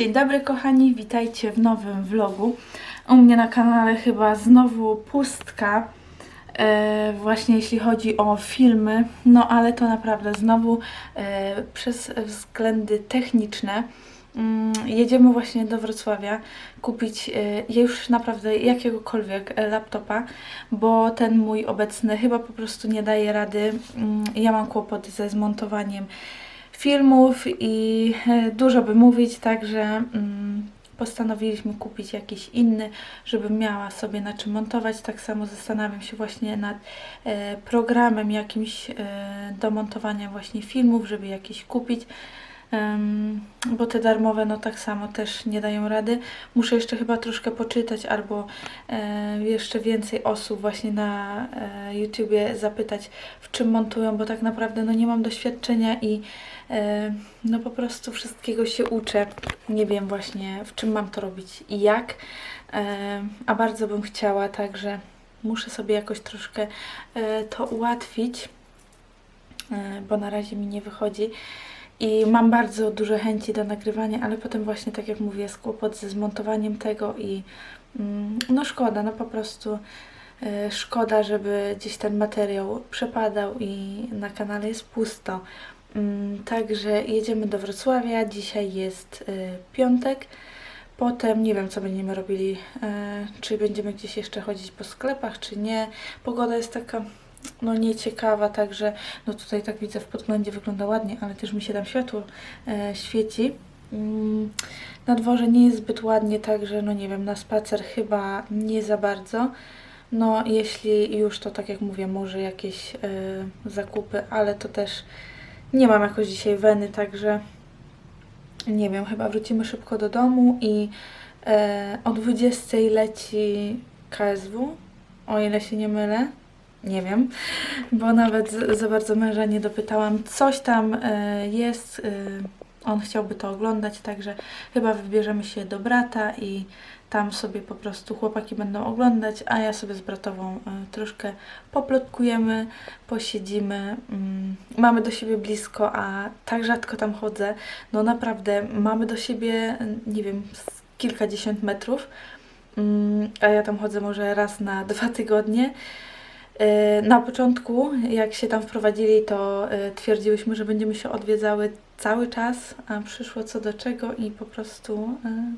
Dzień dobry kochani, witajcie w nowym vlogu. U mnie na kanale chyba znowu pustka, e, właśnie jeśli chodzi o filmy, no ale to naprawdę znowu e, przez względy techniczne. Mm, Jedziemy właśnie do Wrocławia kupić e, już naprawdę jakiegokolwiek laptopa, bo ten mój obecny chyba po prostu nie daje rady. Mm, Ja mam kłopoty ze zmontowaniem filmów i e, dużo by mówić, także mm, postanowiliśmy kupić jakiś inny, żebym miała sobie na czym montować. Tak samo zastanawiam się właśnie nad e, programem jakimś e, do montowania właśnie filmów, żeby jakiś kupić. Bo te darmowe, no tak samo też nie dają rady. Muszę jeszcze chyba troszkę poczytać, albo e, jeszcze więcej osób właśnie na e, YouTubie zapytać, w czym montują, bo tak naprawdę no nie mam doświadczenia i e, no po prostu wszystkiego się uczę. Nie wiem właśnie, w czym mam to robić i jak, a bardzo bym chciała, także muszę sobie jakoś troszkę to ułatwić, bo na razie mi nie wychodzi. I mam bardzo duże chęci do nagrywania, ale potem właśnie, tak jak mówię, jest kłopot ze zmontowaniem tego i mm, no szkoda, no po prostu e, szkoda, żeby gdzieś ten materiał przepadał i na kanale jest pusto. Mm, Także jedziemy do Wrocławia, dzisiaj jest e, piątek. Potem nie wiem, co będziemy robili, e, czy będziemy gdzieś jeszcze chodzić po sklepach, czy nie. Pogoda jest taka no nieciekawa, także no tutaj tak widzę w podglądzie wygląda ładnie, ale też mi się tam światło e, świeci. Mm, na dworze nie jest zbyt ładnie, także no nie wiem, na spacer chyba nie za bardzo. No jeśli już, to tak jak mówię, może jakieś e, zakupy, ale to też nie mam jakoś dzisiaj weny, także nie wiem, chyba wrócimy szybko do domu i e, o 20 leci KSW, o ile się nie mylę. Nie wiem, bo nawet za bardzo męża nie dopytałam. Coś tam e, jest, e, on chciałby to oglądać, także chyba wybierzemy się do brata i tam sobie po prostu chłopaki będą oglądać, a ja sobie z bratową e, troszkę poplotkujemy, posiedzimy. Mm, mamy do siebie blisko, a tak rzadko tam chodzę. No naprawdę, mamy do siebie, nie wiem, kilkadziesiąt metrów, Mm, a ja tam chodzę może raz na dwa tygodnie. E, Na początku, jak się tam wprowadzili, to e, twierdziłyśmy, że będziemy się odwiedzały cały czas, a przyszło co do czego i po prostu e,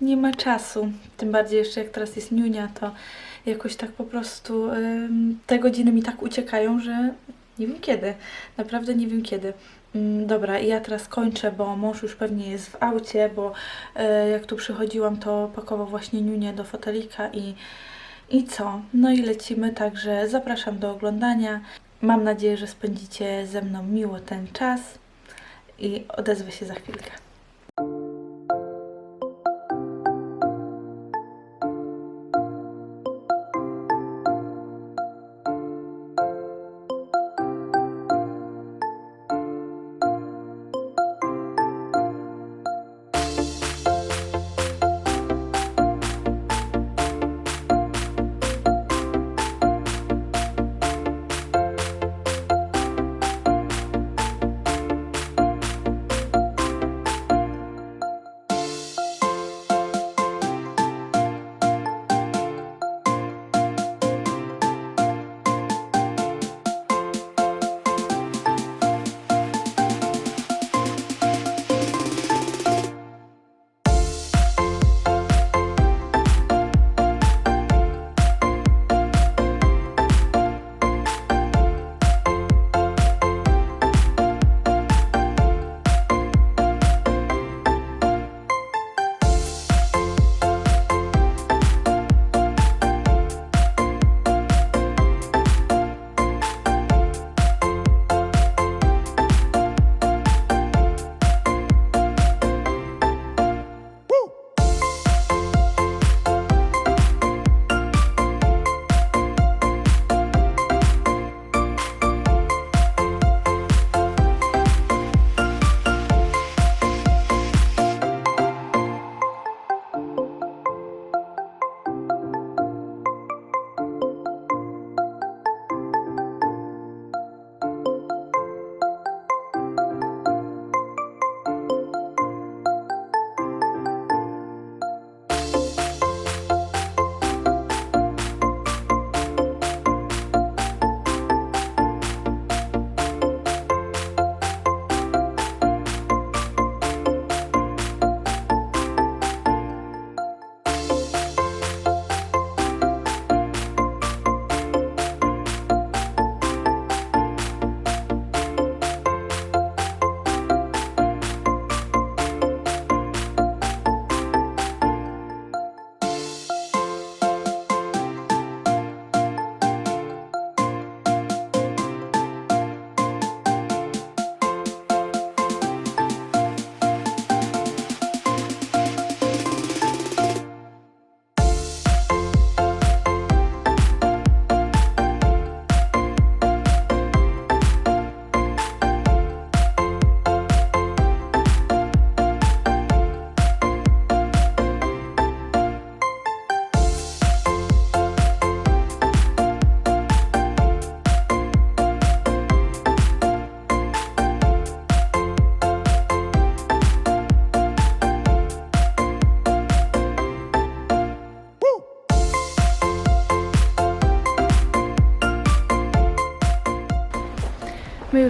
nie ma czasu. Tym bardziej jeszcze jak teraz jest niunia, to jakoś tak po prostu te godziny mi tak uciekają, że nie wiem kiedy. Naprawdę nie wiem kiedy. Mm, Dobra, ja teraz kończę, bo mąż już pewnie jest w aucie, bo jak tu przychodziłam, to pakował właśnie niunię do fotelika i i co? No i lecimy, także zapraszam do oglądania. Mam nadzieję, że spędzicie ze mną miło ten czas i odezwę się za chwilkę.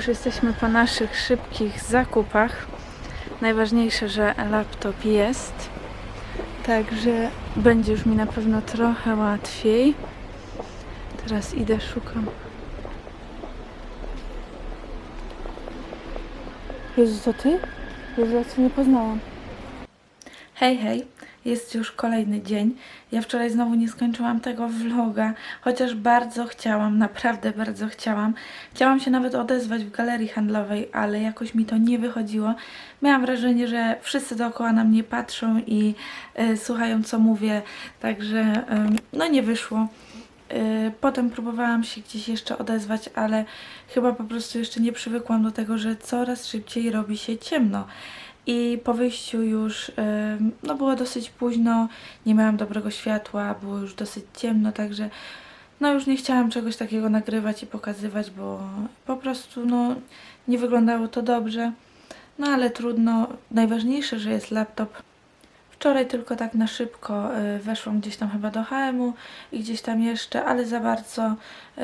Już jesteśmy po naszych szybkich zakupach. Najważniejsze, że laptop jest. Także będzie już mi na pewno trochę łatwiej. Teraz idę, szukam. Jezu, to ty? Jezu, ja cię nie poznałam. Hej, hej, jest już kolejny dzień. Ja wczoraj znowu nie skończyłam tego vloga, chociaż bardzo chciałam, naprawdę bardzo chciałam. Chciałam się nawet odezwać w galerii handlowej, ale jakoś mi to nie wychodziło. Miałam wrażenie, że wszyscy dookoła na mnie patrzą i e, słuchają co mówię, także em, no nie wyszło. E, Potem próbowałam się gdzieś jeszcze odezwać, ale chyba po prostu jeszcze nie przywykłam do tego, że coraz szybciej robi się ciemno. I po wyjściu już no było dosyć późno, nie miałam dobrego światła, było już dosyć ciemno, także no już nie chciałam czegoś takiego nagrywać i pokazywać, bo po prostu no nie wyglądało to dobrze. No ale trudno, najważniejsze, że jest laptop. Wczoraj tylko tak na szybko y, weszłam gdzieś tam chyba do HM-u i gdzieś tam jeszcze, ale za bardzo y,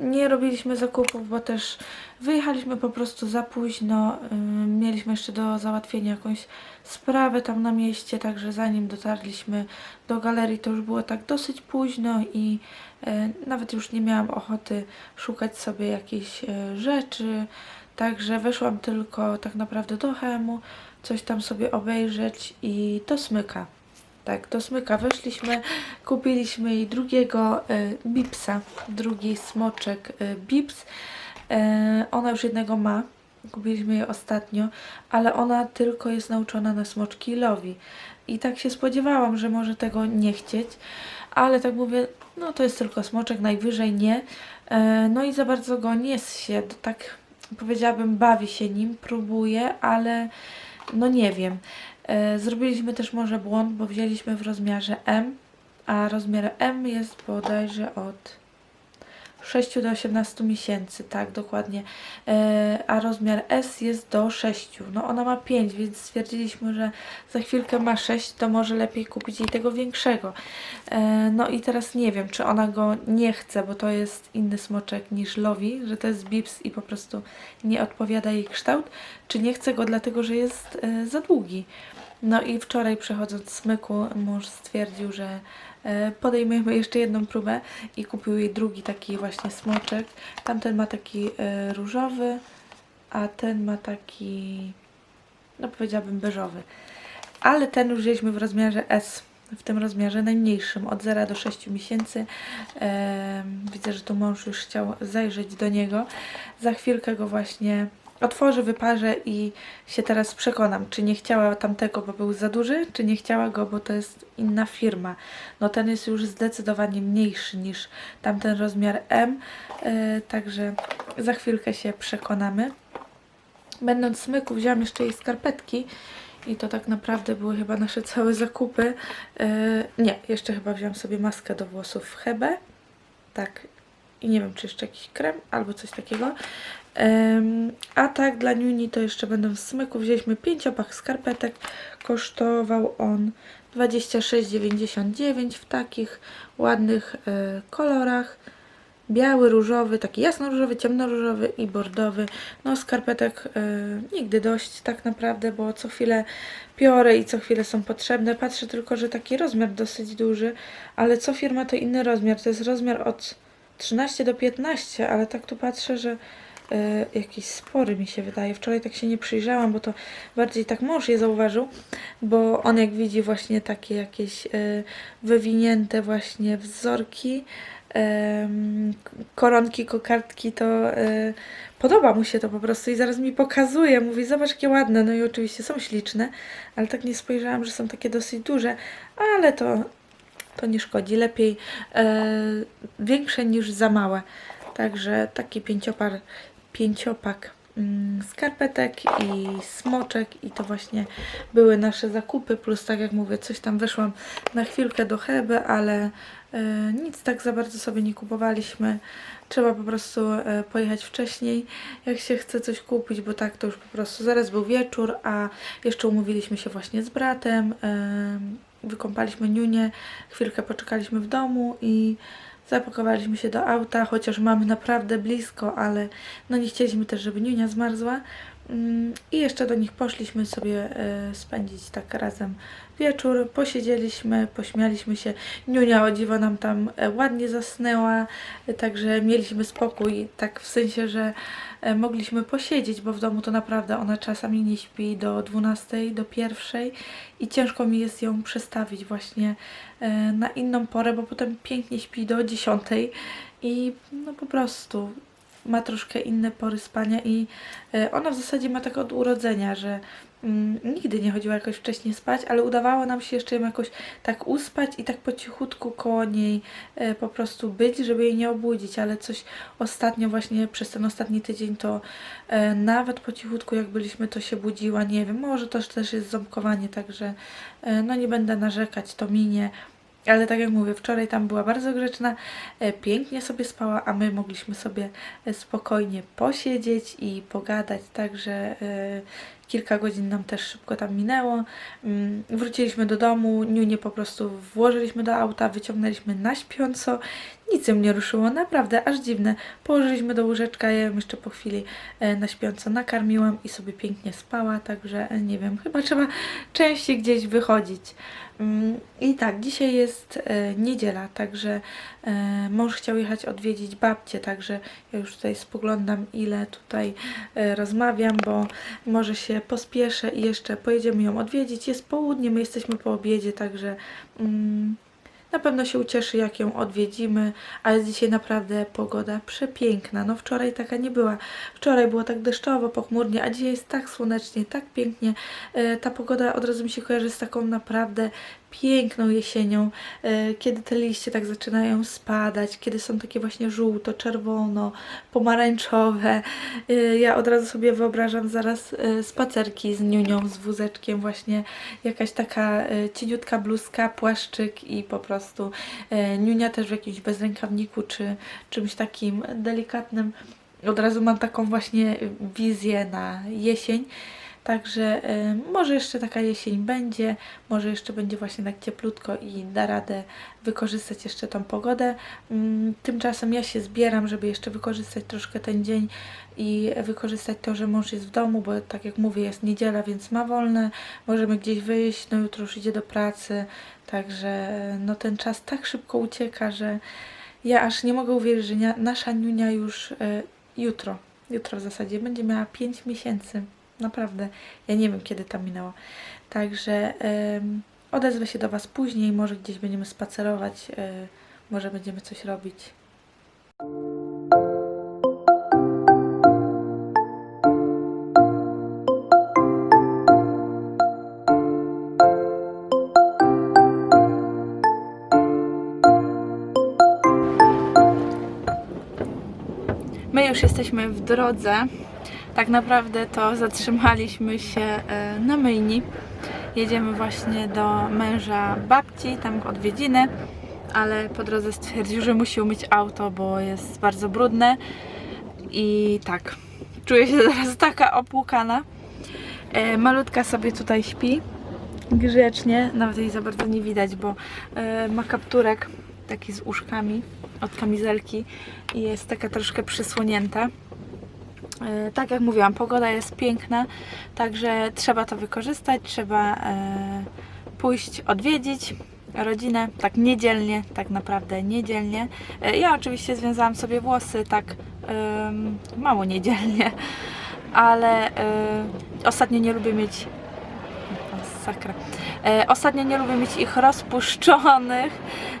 nie robiliśmy zakupów, bo też wyjechaliśmy po prostu za późno. Mieliśmy jeszcze do załatwienia jakąś sprawę tam na mieście, także zanim dotarliśmy do galerii, to już było tak dosyć późno i y, nawet już nie miałam ochoty szukać sobie jakichś y, rzeczy. Także weszłam tylko tak naprawdę do HM-u, coś tam sobie obejrzeć i to smyka. Tak, do smyka weszliśmy, kupiliśmy jej drugiego y, bipsa, drugi smoczek y, bips. E, ona już jednego ma, kupiliśmy je ostatnio, ale ona tylko jest nauczona na smoczki lowi. I tak się spodziewałam, że może tego nie chcieć, ale tak mówię, no to jest tylko smoczek, najwyżej nie. No i za bardzo go nie się, tak powiedziałabym, bawi się nim, próbuje, ale no nie wiem. E, Zrobiliśmy też może błąd, bo wzięliśmy w rozmiarze M, a rozmiar M jest bodajże od 6 do 18 miesięcy, tak dokładnie. E, a rozmiar S jest do 6. No ona ma 5, więc stwierdziliśmy, że za chwilkę ma 6, to może lepiej kupić jej tego większego. E, no i teraz nie wiem, czy ona go nie chce, bo to jest inny smoczek niż Lowi, że to jest bips i po prostu nie odpowiada jej kształt, czy nie chce go dlatego, że jest e, za długi. No i wczoraj przechodząc smyku mąż stwierdził, że e, podejmiemy jeszcze jedną próbę i kupił jej drugi taki właśnie smoczek. Tamten ma taki e, różowy, a ten ma taki, no powiedziałabym beżowy. Ale ten już wzięliśmy w rozmiarze S, w tym rozmiarze najmniejszym, od 0 do 6 miesięcy. Em, widzę, że tu mąż już chciał zajrzeć do niego. Za chwilkę go właśnie otworzę, wyparzę i się teraz przekonam, czy nie chciała tamtego, bo był za duży, czy nie chciała go, bo to jest inna firma. No ten jest już zdecydowanie mniejszy niż tamten rozmiar M, e, także za chwilkę się przekonamy. Będąc smyku wzięłam jeszcze jej skarpetki i to tak naprawdę były chyba nasze całe zakupy. E, nie, jeszcze chyba wziąłam sobie maskę do włosów w Hebe. Tak, i nie wiem, czy jeszcze jakiś krem albo coś takiego. A tak, dla Niuni to jeszcze będą w smyku. Wzięliśmy pięciopach skarpetek. Kosztował on 26,99 w takich ładnych e, kolorach. Biały, różowy, taki jasno-różowy, ciemno-różowy i bordowy. No skarpetek e, nigdy dość tak naprawdę, bo co chwilę biorę i co chwilę są potrzebne. Patrzę tylko, że taki rozmiar dosyć duży, ale co firma to inny rozmiar. To jest rozmiar od 13 do 15, ale tak tu patrzę, że jakiś spory mi się wydaje. Wczoraj tak się nie przyjrzałam, bo to bardziej tak mąż je zauważył, bo on jak widzi właśnie takie jakieś e, wywinięte właśnie wzorki, koronki, kokardki, to e, podoba mu się to po prostu i zaraz mi pokazuje, mówi zobacz jakie ładne, no i oczywiście są śliczne, ale tak nie spojrzałam, że są takie dosyć duże, ale to, to nie szkodzi, lepiej e, większe niż za małe, także taki pięciopar, pięciopak mm, skarpetek i smoczek i to właśnie były nasze zakupy, plus tak jak mówię, coś tam weszłam na chwilkę do Hebe, ale e, nic tak za bardzo sobie nie kupowaliśmy. Trzeba po prostu e, pojechać wcześniej, jak się chce coś kupić, bo tak to już po prostu zaraz był wieczór, a jeszcze umówiliśmy się właśnie z bratem, e, wykąpaliśmy chwilkę poczekaliśmy w domu i Zapakowaliśmy się do auta, chociaż mamy naprawdę blisko, ale no nie chcieliśmy też, żeby Niunia zmarzła. I jeszcze do nich poszliśmy sobie e, spędzić tak razem wieczór. Posiedzieliśmy, pośmialiśmy się. Niunia o dziwo nam tam e, ładnie zasnęła, także mieliśmy spokój, tak w sensie, że e, mogliśmy posiedzieć, bo w domu to naprawdę ona czasami nie śpi do 12, do 1 i ciężko mi jest ją przestawić właśnie na inną porę, bo potem pięknie śpi do 10 i no po prostu ma troszkę inne pory spania i e, ona w zasadzie ma tak od urodzenia, że mm, nigdy nie chodziła jakoś wcześniej spać, ale udawało nam się jeszcze ją jakoś tak uspać i tak po cichutku koło niej e, po prostu być, żeby jej nie obudzić, ale coś ostatnio właśnie przez ten ostatni tydzień to e, nawet po cichutku jak byliśmy to się budziła, nie wiem, może to też jest ząbkowanie, także no nie będę narzekać, to minie. Ale tak jak mówię, wczoraj tam była bardzo grzeczna, e, pięknie sobie spała, a my mogliśmy sobie e, spokojnie posiedzieć i pogadać, także e, kilka godzin nam też szybko tam minęło. Mm, Wróciliśmy do domu, Niunię po prostu włożyliśmy do auta, wyciągnęliśmy na śpiąco, nic ją nie ruszyło, naprawdę aż dziwne. Położyliśmy do łóżeczka, ja ją jeszcze po chwili na śpiąco nakarmiłam i sobie pięknie spała, także nie wiem, chyba trzeba częściej gdzieś wychodzić. Mm, I tak, dzisiaj jest e, niedziela, także e, mąż chciał jechać odwiedzić babcię, także ja już tutaj spoglądam, ile tutaj e, rozmawiam, bo może się pospieszę i jeszcze pojedziemy ją odwiedzić. Jest południe, my jesteśmy po obiedzie, także mm, na pewno się ucieszy, jak ją odwiedzimy, ale dzisiaj naprawdę pogoda przepiękna. No wczoraj taka nie była. Wczoraj było tak deszczowo, pochmurnie, a dzisiaj jest tak słonecznie, tak pięknie. E, ta pogoda od razu mi się kojarzy z taką naprawdę piękną jesienią, e, kiedy te liście tak zaczynają spadać, kiedy są takie właśnie żółto, czerwono, pomarańczowe. E, Ja od razu sobie wyobrażam zaraz e, spacerki z niunią, z wózeczkiem, właśnie jakaś taka cieniutka bluzka, płaszczyk i po prostu niunia też w jakimś bezrękawniku czy czymś takim delikatnym. Od razu mam taką właśnie wizję na jesień. Także e, może jeszcze taka jesień będzie, może jeszcze będzie właśnie tak cieplutko i da radę wykorzystać jeszcze tą pogodę. Mm, Tymczasem ja się zbieram, żeby jeszcze wykorzystać troszkę ten dzień i wykorzystać to, że mąż jest w domu, bo tak jak mówię, jest niedziela, więc ma wolne, możemy gdzieś wyjść, no jutro już idzie do pracy, także e, no ten czas tak szybko ucieka, że ja aż nie mogę uwierzyć, że nasza niunia już e, jutro, jutro w zasadzie będzie miała 5 miesięcy. Naprawdę, ja nie wiem kiedy tam minęło. Także odezwę się do Was później, może gdzieś będziemy spacerować, e, może będziemy coś robić. My już jesteśmy w drodze. Tak naprawdę to zatrzymaliśmy się e, na myjni. Jedziemy właśnie do męża babci, tam odwiedziny, ale po drodze stwierdził, że musi umyć auto, bo jest bardzo brudne. I tak, czuję się teraz taka opłukana. E, malutka sobie tutaj śpi grzecznie, nawet jej za bardzo nie widać, bo e, ma kapturek taki z uszkami od kamizelki i jest taka troszkę przysłonięta. E, Tak jak mówiłam, pogoda jest piękna, także trzeba to wykorzystać, trzeba e, pójść odwiedzić rodzinę, tak niedzielnie, tak naprawdę niedzielnie. E, Ja oczywiście związałam sobie włosy tak mało niedzielnie, ale e, ostatnio nie lubię mieć Sakra. E, ostatnio nie lubię mieć ich rozpuszczonych.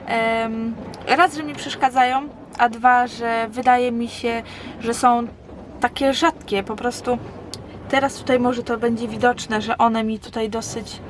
Em, raz, że mi przeszkadzają, a dwa, że wydaje mi się, że są takie rzadkie. Po prostu teraz tutaj może to będzie widoczne, że one mi tutaj dosyć.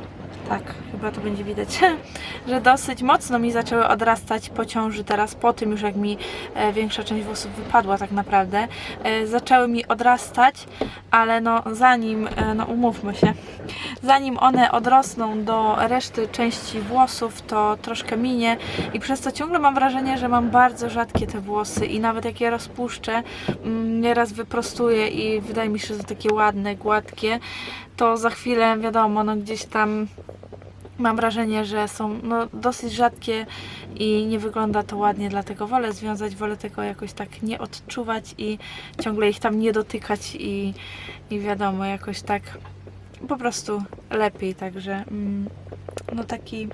Tak, chyba to będzie widać, że dosyć mocno mi zaczęły odrastać po ciąży teraz, po tym już jak mi e, większa część włosów wypadła tak naprawdę. E, zaczęły mi odrastać, ale no zanim, e, no umówmy się, zanim one odrosną do reszty części włosów, to troszkę minie i przez to ciągle mam wrażenie, że mam bardzo rzadkie te włosy i nawet jak je rozpuszczę, mm, nieraz wyprostuję i wydaje mi się, że to takie ładne, gładkie, to za chwilę wiadomo, no gdzieś tam mam wrażenie, że są no, dosyć rzadkie i nie wygląda to ładnie, dlatego wolę związać, wolę tego jakoś tak nie odczuwać i ciągle ich tam nie dotykać i, i wiadomo, jakoś tak po prostu lepiej, także mm, no taki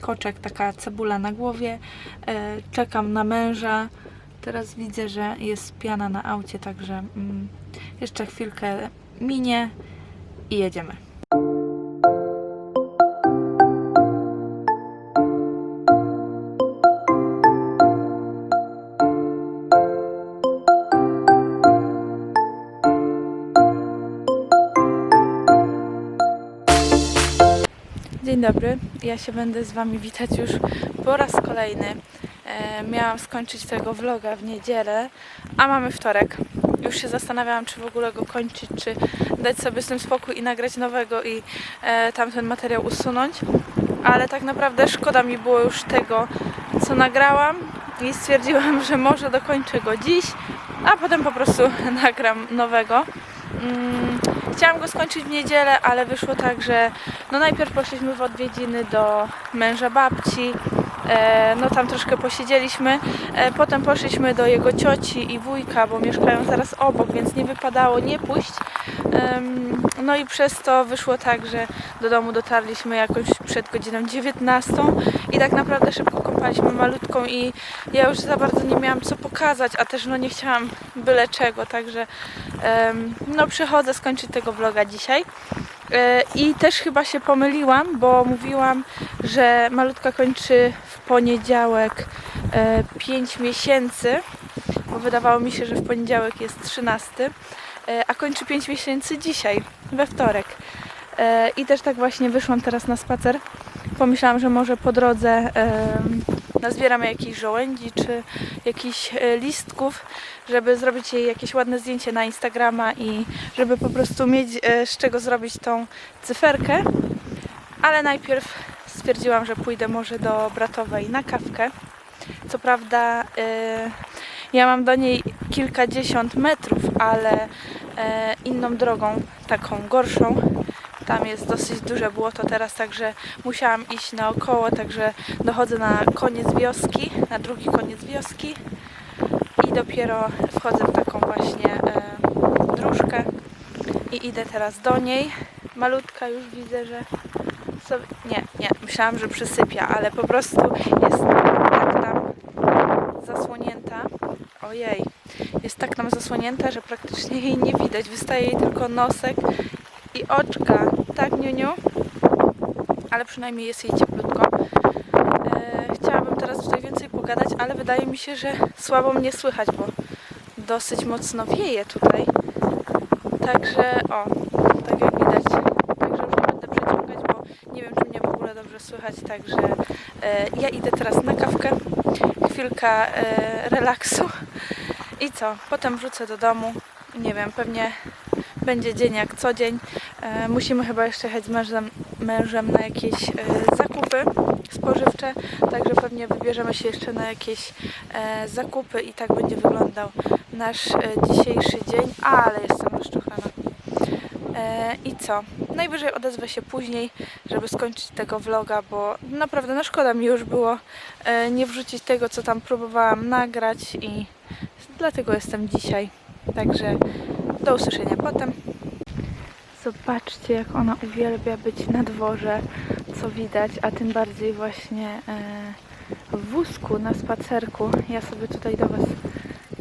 koczek, taka cebula na głowie. E, czekam na męża. Teraz widzę, że jest piana na aucie, także mm, jeszcze chwilkę minie i jedziemy. Dobry, ja się będę z Wami witać już po raz kolejny. E, miałam skończyć tego vloga w niedzielę, a mamy wtorek. Już się zastanawiałam, czy w ogóle go kończyć, czy dać sobie z tym spokój i nagrać nowego i e, tamten materiał usunąć. Ale tak naprawdę szkoda mi było już tego, co nagrałam i stwierdziłam, że może dokończę go dziś, a potem po prostu nagram nowego. Mm, Chciałam go skończyć w niedzielę, ale wyszło tak, że no najpierw poszliśmy w odwiedziny do męża babci, e, no tam troszkę posiedzieliśmy, e, potem poszliśmy do jego cioci i wujka, bo mieszkają zaraz obok, więc nie wypadało nie pójść. No i przez to wyszło tak, że do domu dotarliśmy jakoś przed godziną 19 i tak naprawdę szybko kąpaliśmy malutką i ja już za bardzo nie miałam co pokazać, a też no nie chciałam byle czego, także no przychodzę skończyć tego vloga dzisiaj. E, I też chyba się pomyliłam, bo mówiłam, że malutka kończy w poniedziałek 5 miesięcy, bo wydawało mi się, że w poniedziałek jest 13, e, a kończy 5 miesięcy dzisiaj, we wtorek. E, I też tak właśnie wyszłam teraz na spacer. Pomyślałam, że może po drodze nazbieramy jakichś żołędzi czy jakichś e, listków, żeby zrobić jej jakieś ładne zdjęcie na Instagrama i żeby po prostu mieć e, z czego zrobić tą cyferkę. Ale najpierw stwierdziłam, że pójdę może do bratowej na kawkę. Co prawda e, ja mam do niej kilkadziesiąt metrów, ale inną drogą, taką gorszą. Tam jest dosyć duże błoto teraz, także musiałam iść naokoło, także dochodzę na koniec wioski, na drugi koniec wioski i dopiero wchodzę w taką właśnie e, dróżkę i idę teraz do niej. Malutka już widzę, że sobie... Nie, nie, myślałam, że przysypia, ale po prostu jest tak tam zasłonięta. Ojej, jest tak tam zasłonięta, że praktycznie jej nie widać. Wystaje jej tylko nosek oczka. Tak, Niuniu? Ale przynajmniej jest jej cieplutko. E, chciałabym teraz tutaj więcej pogadać, ale wydaje mi się, że słabo mnie słychać, bo dosyć mocno wieje tutaj. Także, o, tak jak widać. Także już nie będę przeciągać, bo nie wiem, czy mnie w ogóle dobrze słychać. Także e, ja idę teraz na kawkę, chwilka e, relaksu i co? Potem wrócę do domu. Nie wiem, pewnie będzie dzień jak co dzień. E, musimy chyba jeszcze jechać z mężem, mężem na jakieś e, zakupy spożywcze, także pewnie wybierzemy się jeszcze na jakieś e, zakupy i tak będzie wyglądał nasz e, dzisiejszy dzień, ale jestem rozczuchana. E, I co? Najwyżej odezwę się później, żeby skończyć tego vloga, bo naprawdę no szkoda mi już było e, nie wrzucić tego, co tam próbowałam nagrać i dlatego jestem dzisiaj. Także do usłyszenia potem. Zobaczcie, jak ona uwielbia być na dworze, co widać, a tym bardziej właśnie e, w wózku na spacerku. Ja sobie tutaj do Was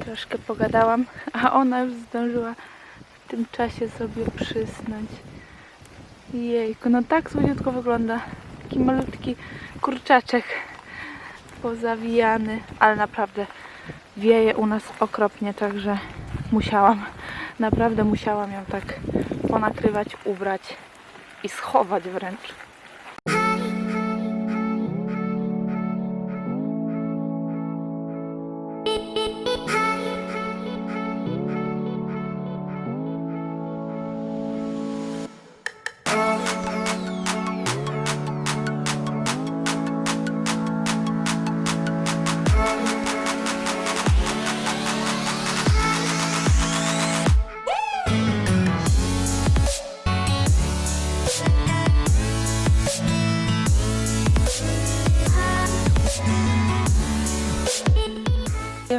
troszkę pogadałam, a ona już zdążyła w tym czasie sobie przysnąć. Jejku, no tak słodziutko wygląda. Taki malutki kurczaczek pozawijany, ale naprawdę wieje u nas okropnie, także musiałam, naprawdę musiałam ją tak ponakrywać, ubrać i schować wręcz.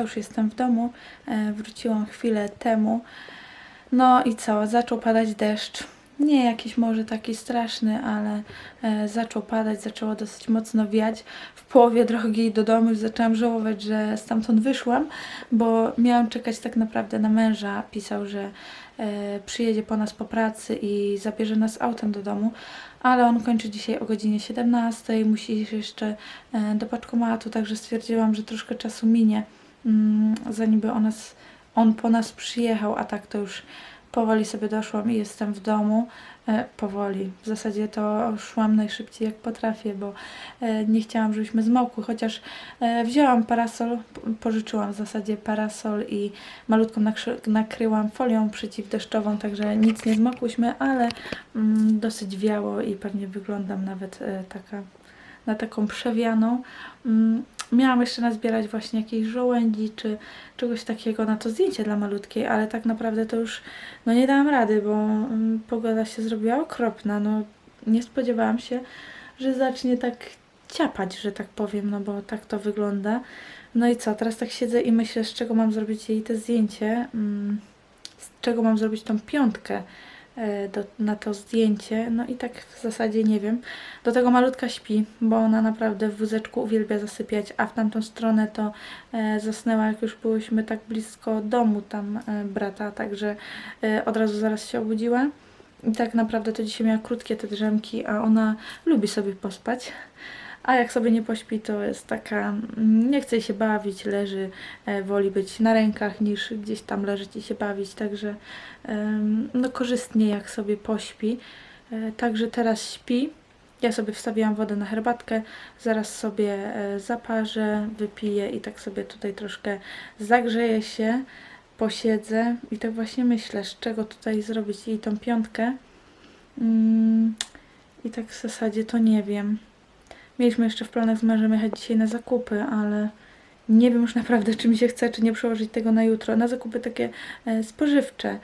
Już jestem w domu. E, wróciłam chwilę temu. No i co? Zaczął padać deszcz. Nie jakiś może taki straszny, ale e, zaczął padać, zaczęło dosyć mocno wiać. W połowie drogi do domu już zaczęłam żałować, że stamtąd wyszłam, bo miałam czekać tak naprawdę na męża. Pisał, że e, przyjedzie po nas po pracy i zabierze nas autem do domu, ale on kończy dzisiaj o godzinie 17, musi iść jeszcze do paczkomatu, także stwierdziłam, że troszkę czasu minie, zanim by o nas, on po nas przyjechał, a tak to już powoli sobie doszłam i jestem w domu. E, powoli. W zasadzie to szłam najszybciej jak potrafię, bo e, nie chciałam, żebyśmy zmokły, chociaż e, wzięłam parasol, pożyczyłam w zasadzie parasol i malutką nakryłam folią przeciwdeszczową, także nic nie zmokłyśmy, ale mm, dosyć wiało i pewnie wyglądam nawet e, taka na taką przewianą. Mm, miałam jeszcze nazbierać właśnie jakiejś żołędzi czy czegoś takiego na to zdjęcie dla malutkiej, ale tak naprawdę to już no nie dałam rady, bo mm, pogoda się zrobiła okropna. No nie spodziewałam się, że zacznie tak ciapać, że tak powiem, no bo tak to wygląda. No i co, teraz tak siedzę i myślę, z czego mam zrobić jej te zdjęcie, mm, z czego mam zrobić tą piątkę do, na to zdjęcie. No i tak w zasadzie nie wiem. Do tego malutka śpi, bo ona naprawdę w wózeczku uwielbia zasypiać, a w tamtą stronę to e, zasnęła, jak już byłyśmy tak blisko domu tam e, brata, także e, od razu zaraz się obudziła. I tak naprawdę to dzisiaj miała krótkie te drzemki, a ona lubi sobie pospać. A jak sobie nie pośpi, to jest taka, mm, nie chce się bawić, leży, e, woli być na rękach niż gdzieś tam leżeć i się bawić, także no korzystnie jak sobie pośpi. E, Także teraz śpi. Ja sobie wstawiłam wodę na herbatkę, zaraz sobie e, zaparzę, wypiję i tak sobie tutaj troszkę zagrzeję się, posiedzę i tak właśnie myślę, z czego tutaj zrobić jej tą piątkę. Mm, I tak w zasadzie to nie wiem. Mieliśmy jeszcze w planach z mężem jechać dzisiaj na zakupy, ale nie wiem już naprawdę, czy mi się chce, czy nie przełożyć tego na jutro. Na zakupy takie e, spożywcze,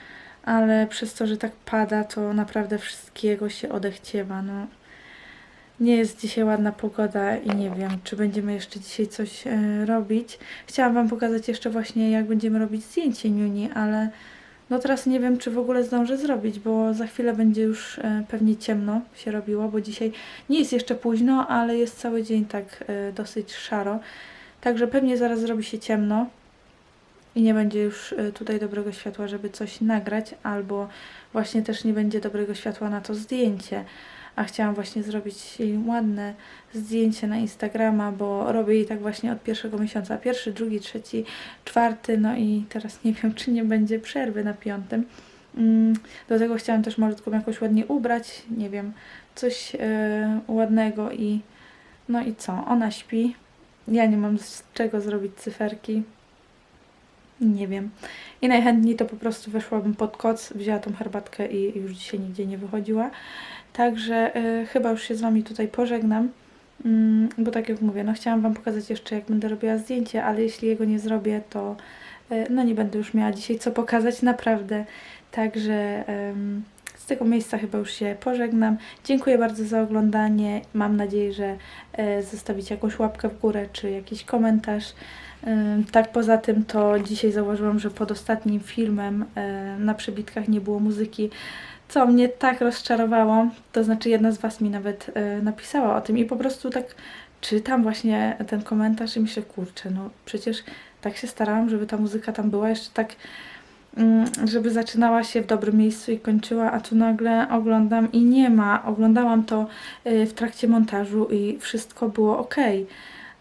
ale przez to, że tak pada, to naprawdę wszystkiego się odechciewa. No. Nie jest dzisiaj ładna pogoda i nie wiem, czy będziemy jeszcze dzisiaj coś e, robić. Chciałam Wam pokazać jeszcze właśnie, jak będziemy robić zdjęcie Niuni, ale no teraz nie wiem, czy w ogóle zdążę zrobić, bo za chwilę będzie już e, pewnie ciemno się robiło, bo dzisiaj nie jest jeszcze późno, ale jest cały dzień tak e, dosyć szaro. Także pewnie zaraz zrobi się ciemno i nie będzie już e, tutaj dobrego światła, żeby coś nagrać, albo właśnie też nie będzie dobrego światła na to zdjęcie. A chciałam właśnie zrobić jej ładne zdjęcie na Instagrama, bo robię jej tak właśnie od pierwszego miesiąca. Pierwszy, drugi, trzeci, czwarty, no i teraz nie wiem, czy nie będzie przerwy na piątym. Mm, Do tego chciałam też malutką jakoś ładnie ubrać, nie wiem, coś e, ładnego i no i co, ona śpi. Ja nie mam z czego zrobić cyferki. Nie wiem. I najchętniej to po prostu weszłabym pod koc, wzięła tą herbatkę i już dzisiaj nigdzie nie wychodziła. Także e, chyba już się z Wami tutaj pożegnam. Mm, bo tak jak mówię, no chciałam Wam pokazać jeszcze, jak będę robiła zdjęcie, ale jeśli jego nie zrobię, to e, no nie będę już miała dzisiaj co pokazać, naprawdę. Także em, z tego miejsca chyba już się pożegnam. Dziękuję bardzo za oglądanie. Mam nadzieję, że e, zostawicie jakąś łapkę w górę czy jakiś komentarz. Tak poza tym to dzisiaj zauważyłam, że pod ostatnim filmem e, na przebitkach nie było muzyki, co mnie tak rozczarowało. To znaczy jedna z Was mi nawet e, napisała o tym i po prostu tak czytam właśnie ten komentarz i myślę, kurczę, no przecież tak się starałam, żeby ta muzyka tam była, jeszcze tak mm, żeby zaczynała się w dobrym miejscu i kończyła, a tu nagle oglądam i nie ma. Oglądałam to y, w trakcie montażu i wszystko było ok.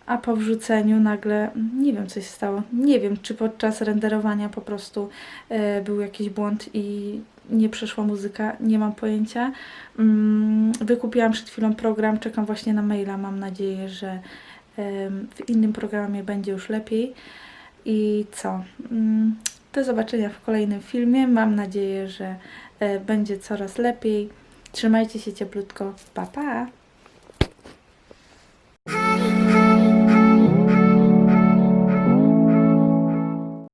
A po wrzuceniu nagle nie wiem, co się stało. Nie wiem, czy podczas renderowania po prostu y, był jakiś błąd i nie przeszła muzyka, nie mam pojęcia. Mm, Wykupiłam przed chwilą program, czekam właśnie na maila. Mam nadzieję, że em, w innym programie będzie już lepiej. I co? Mm, Do zobaczenia w kolejnym filmie. Mam nadzieję, że e, będzie coraz lepiej. Trzymajcie się cieplutko. Pa, pa!